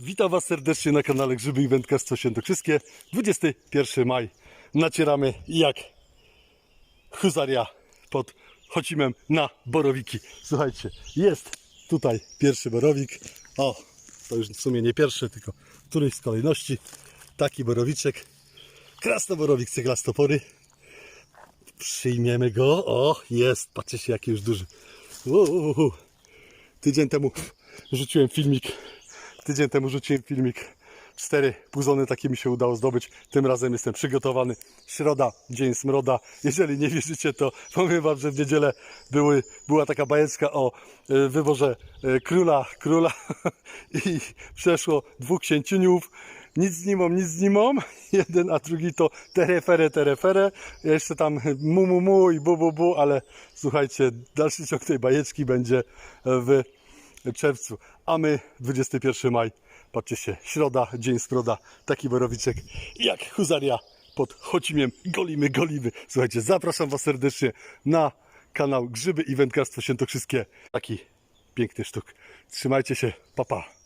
Witam Was serdecznie na kanale Grzyby i Wędkarstwo Świętokrzyskie. 21 maj. Nacieramy jak huzaria pod Chocimem na borowiki. Słuchajcie, jest tutaj pierwszy borowik. O, to już w sumie nie pierwszy, tylko któryś z kolejności. Taki borowiczek. Krasnoborowik ceglastopory. Przyjmiemy go. O, jest. Patrzcie jaki już duży. Uuu. Tydzień temu rzuciłem filmik. Tydzień temu rzuciłem filmik. Cztery puzony takie mi się udało zdobyć. Tym razem jestem przygotowany. Środa, dzień smroda. Jeżeli nie wierzycie, to powiem wam, że w niedzielę były, była taka bajeczka o e, wyborze e, króla, króla i przeszło dwóch księciuniów. Nic z nimą, nic z nimą. Jeden, a drugi to terefere, terefere. Jeszcze tam mu, mu, mu i bu, bu, bu, ale słuchajcie, dalszy ciąg tej bajeczki będzie w czerwcu, a my 21 maj. Patrzcie się, środa, dzień smroda, taki borowiczek jak huzaria pod Chocimiem. Golimy, golimy. Słuchajcie, zapraszam Was serdecznie na kanał Grzyby i Wędkarstwo Świętokrzyskie. Taki piękny sztuk. Trzymajcie się, papa. Pa.